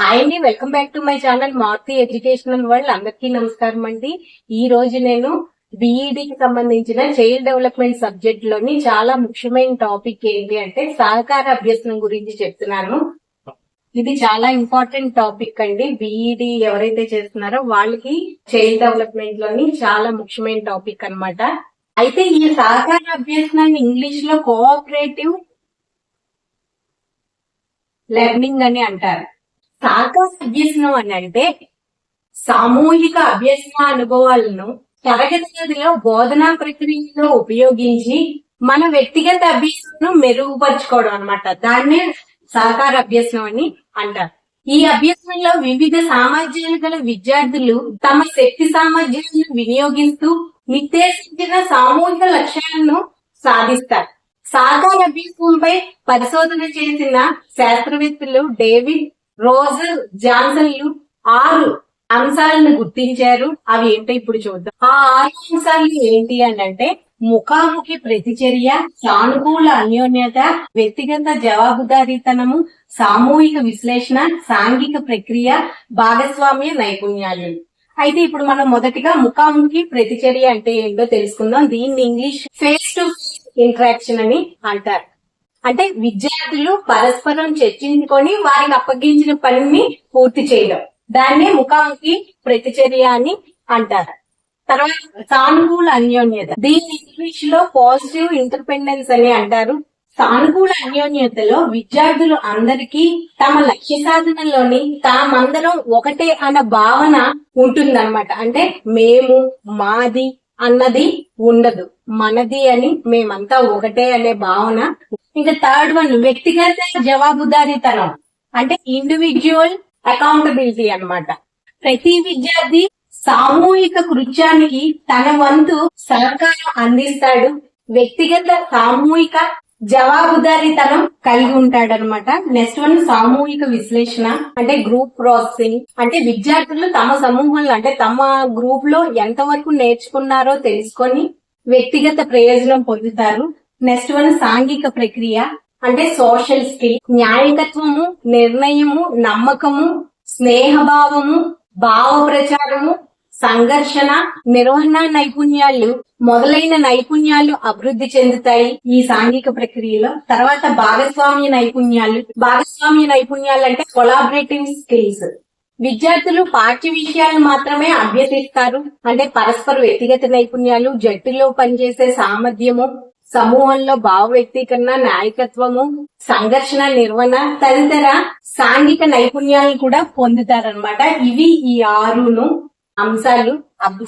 Hi అండి welcome back to my channel Maruti educational world అందరికీ నమస్కారం అండి. ఈ రోజు నేను BED కి సంబంధించిన చైల్డ్ డెవలప్మెంట్ సబ్జెక్ట్లోని చాలా ముఖ్యమైన టాపిక్ ఏంటి అంటే సహకార అభ్యసనం గురించి చెప్తున్నాను. ఇది చాలా ఇంపార్టెంట్ టాపిక్ అండి. బిఈడి ఎవరైతే చేస్తున్నారో వాళ్ళకి చైల్డ్ డెవలప్మెంట్లోని చాలా ముఖ్యమైన టాపిక్ అన్నమాట. అయితే ఈ సహకార అభ్యసనాన్ని ఇంగ్లీష్లో కోఆపరేటివ్ లెర్నింగ్ అని అంటారు. సహకార అభ్యసనం అని అంటే సామూహిక అభ్యసన అనుభవాలను తరగతి గదిలో బోధనా ప్రక్రియలో ఉపయోగించి మన వ్యక్తిగత అభ్యసనం మెరుగుపరుచుకోవడం అన్నమాట. దాన్నే సహకార అభ్యసనం అని అంటారు. ఈ అభ్యసనంలో వివిధ సామర్థ్యాలు గల విద్యార్థులు తమ శక్తి సామర్థ్యాలను వినియోగిస్తూ నిర్దేశించిన సామూహిక లక్ష్యాలను సాధిస్తారు. సహకార అభ్యసనంపై పరిశోధన చేసిన శాస్త్రవేత్తలు డేవిడ్ రోజర్ జాన్సన్లు ఆరు అంశాలను గుర్తించారు. అవి ఏంటో ఇప్పుడు చూద్దాం. ఆ ఆరు అంశాలు ఏంటి అని అంటే ముఖాముఖి ప్రతిచర్య సానుకూల అన్యోన్యత వ్యక్తిగత జవాబుదారీతనము సామూహిక విశ్లేషణ సాంఘిక ప్రక్రియ భాగస్వామ్య నైపుణ్యాలు. అయితే ఇప్పుడు మనం మొదటిగా ముఖాముఖి ప్రతిచర్య అంటే ఏంటో తెలుసుకుందాం. దీన్ని English face to face interaction అని అంటారు. అంటే విద్యార్థులు పరస్పరం చర్చించుకొని వారికి అప్పగించిన పనిని పూర్తి చేయడం. దాన్ని ముఖాముఖి ప్రతిచర్య అని అంటారు. తర్వాత సానుకూల అన్యోన్యత. దీన్ని ఇంగ్లీష్లో పాజిటివ్ ఇంటర్పెండెన్స్ అని అంటారు. సానుకూల అన్యోన్యతలో విద్యార్థులు అందరికీ తమ లక్ష్య సాధనలోని తామందరం ఒకటే అన్న భావన ఉంటుందన్నమాట. అంటే మేము మాది అన్నది ఉండదు. మనది అని మేమంతా ఒకటే అనే భావన ఇంకా థర్డ్ వన్ వ్యక్తిగత జవాబుదారీతనం. అంటే ఇండివిజువల్ అకౌంటబిలిటీ అన్నమాట. ప్రతి విద్యార్థి సామూహిక కృత్యానికి తన వంతు సహకారం అందిస్తాడు. వ్యక్తిగత సామూహిక జవాబుదారీతనం కలిగి ఉంటాడు అనమాట నెక్స్ట్ వన్ సామూహిక విశ్లేషణ. అంటే గ్రూప్ ప్రాసెసింగ్. అంటే విద్యార్థులు తమ సమూహంలో అంటే తమ గ్రూప్లో ఎంతవరకు నేర్చుకున్నారో తెలుసుకొని వ్యక్తిగత ప్రయోజనం పొందుతారు. నెక్స్ట్ వన్ సాంఘిక ప్రక్రియ. అంటే సోషల్ స్కిల్ న్యాయకత్వము నిర్ణయము నమ్మకము స్నేహభావము భావ ప్రచారము సంఘర్షణ నిర్వహణ నైపుణ్యాలు మొదలైన నైపుణ్యాలు అభివృద్ధి చెందుతాయి ఈ సాంఘిక ప్రక్రియలో. తర్వాత భాగస్వామ్య నైపుణ్యాలు. భాగస్వామ్య నైపుణ్యాలు అంటే కొలాబరేటివ్ స్కిల్స్ విద్యార్థులు పాఠ్య విషయాలు మాత్రమే అభ్యసిస్తారు. అంటే పరస్పర వ్యక్తిగత నైపుణ్యాలు జట్టులో పనిచేసే సామర్థ్యము సమూహంలో భావ వ్యక్తీకరణ నాయకత్వము సంఘర్షణ నిర్వహణ తదితర సాంఘిక నైపుణ్యాలను కూడా పొందుతారనమాట ఇవి ఈ ఆరును అంశాలు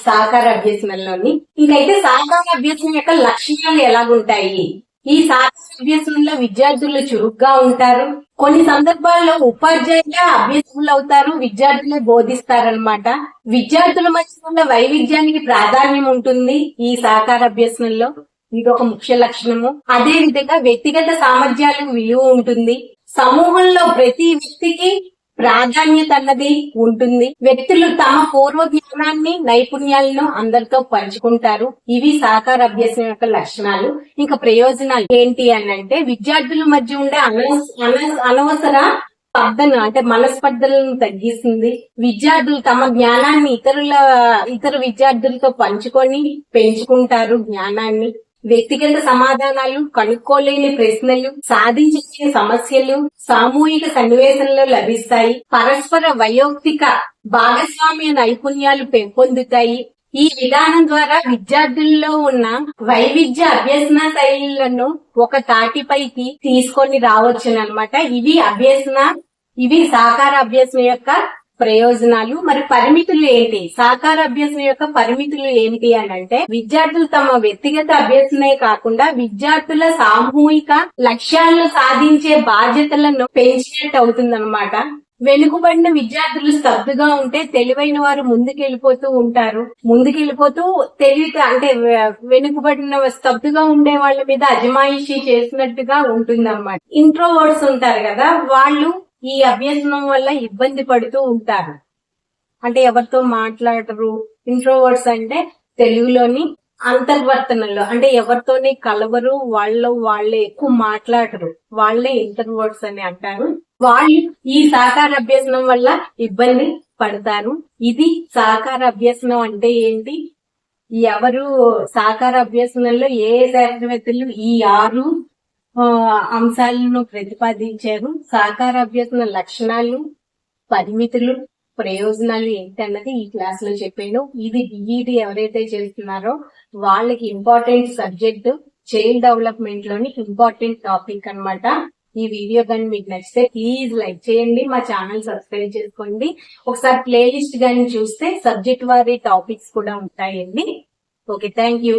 సహకార అభ్యసనంలోని. ఇంకైతే సహకార అభ్యసనం యొక్క లక్షణాలు ఎలాగుంటాయి? ఈ సహకార అభ్యసనంలో విద్యార్థులు చురుగ్గా ఉంటారు. కొన్ని సందర్భాల్లో ఉపాధ్యాయులే అభ్యసకులు అవుతారు విద్యార్థులే బోధిస్తారనమాట విద్యార్థుల మధ్య ఉన్న వైవిధ్యానికి ప్రాధాన్యం ఉంటుంది ఈ సహకార అభ్యసనంలో. ఇది ఒక ముఖ్య లక్షణము. అదే విధంగా వ్యక్తిగత సామర్థ్యాలకు విలువ ఉంటుంది. సమూహంలో ప్రతి వ్యక్తికి ప్రాధాన్యత అన్నది ఉంటుంది. వ్యక్తులు తమ పూర్వ జ్ఞానాన్ని నైపుణ్యాలను అందరితో పంచుకుంటారు. ఇవి సహకార అభ్యాసం యొక్క లక్షణాలు. ఇంకా ప్రయోజనాలు ఏంటి అని అంటే విద్యార్థుల మధ్య ఉండే అనవస అన- అనవసర స్పర్ధను అంటే మనస్పర్ధలను తగ్గిస్తుంది. విద్యార్థులు తమ జ్ఞానాన్ని ఇతరుల ఇతర విద్యార్థులతో పంచుకొని పెంచుకుంటారు జ్ఞానాన్ని. వ్యక్తిగత సమాధానాలు కనుక్కోలేని ప్రశ్నలు సాధించే సమస్యలు సామూహిక సన్నివేశంలో లభిస్తాయి పరస్పర వయోక్తిక భాగస్వామ్య నైపుణ్యాలు పెంపొందుతాయి. ఈ విధానం ద్వారా విద్యార్థుల్లో ఉన్న వైవిధ్య అభ్యసన శైలులను ఒక తాటిపైకి తీసుకొని రావచ్చునమాట ఇవి అభ్యసన ఇవి సహకార అభ్యసన యొక్క ప్రయోజనాలు మరి పరిమితులు ఏంటి? సహకార అభ్యసన యొక్క పరిమితులు ఏంటి అని అంటే విద్యార్థులు తమ వ్యక్తిగత అభ్యసనే కాకుండా విద్యార్థుల సామూహిక లక్ష్యాలను సాధించే బాధ్యతలను పెంచినట్టు అవుతుందన్నమాట. వెనుకబడిన విద్యార్థులు స్తబ్దుగా ఉంటే తెలివైన వారు ముందుకెళ్ళిపోతూ ఉంటారు. ముందుకెళ్ళిపోతూ తెలివి అంటే వెనుకబడిన స్తబ్దుగా ఉండే వాళ్ళ మీద అజమాయిషీ చేసినట్టుగా ఉంటుందన్నమాట. ఇంట్రోవర్డ్స్ ఉంటారు కదా వాళ్ళు ఈ అభ్యసనం వల్ల ఇబ్బంది పడుతూ ఉంటారు. అంటే ఎవరితో మాట్లాడరు. ఇంట్రోవర్డ్స్ అంటే తెలుగులోని అంతర్వర్తనలో అంటే ఎవరితోని కలవరు వాళ్ళు వాళ్ళే ఎక్కువ మాట్లాడరు. వాళ్ళే ఇంటర్వర్డ్స్ అని అంటారు. వాళ్ళు ఈ సహకార అభ్యసనం వల్ల ఇబ్బంది పడతారు. ఇది సహకార అభ్యసనం అంటే ఏంటి? ఎవరు సహకార అభ్యసనంలో ఏ శాస్త్రవేత్తలు ఈ ఆరు అంశాలను ప్రతిపాదించారు. సహకార అభ్యసన లక్షణాలు పరిమితులు ప్రయోజనాలు ఏంటన్నది ఈ క్లాస్లో చెప్పాను. ఇది బిఈడి ఎవరైతే చేస్తున్నారో వాళ్ళకి ఇంపార్టెంట్ సబ్జెక్ట్ చైల్డ్ డెవలప్మెంట్లోని ఇంపార్టెంట్ టాపిక్ అన్నమాట. ఈ వీడియో కానీ మీకు నచ్చితే ప్లీజ్ లైక్ చేయండి మా ఛానల్ సబ్స్క్రైబ్ చేసుకోండి. ఒకసారి ప్లేలిస్ట్ కానీ చూస్తే సబ్జెక్ట్ వారి టాపిక్స్ కూడా ఉంటాయండి. Okay thank you.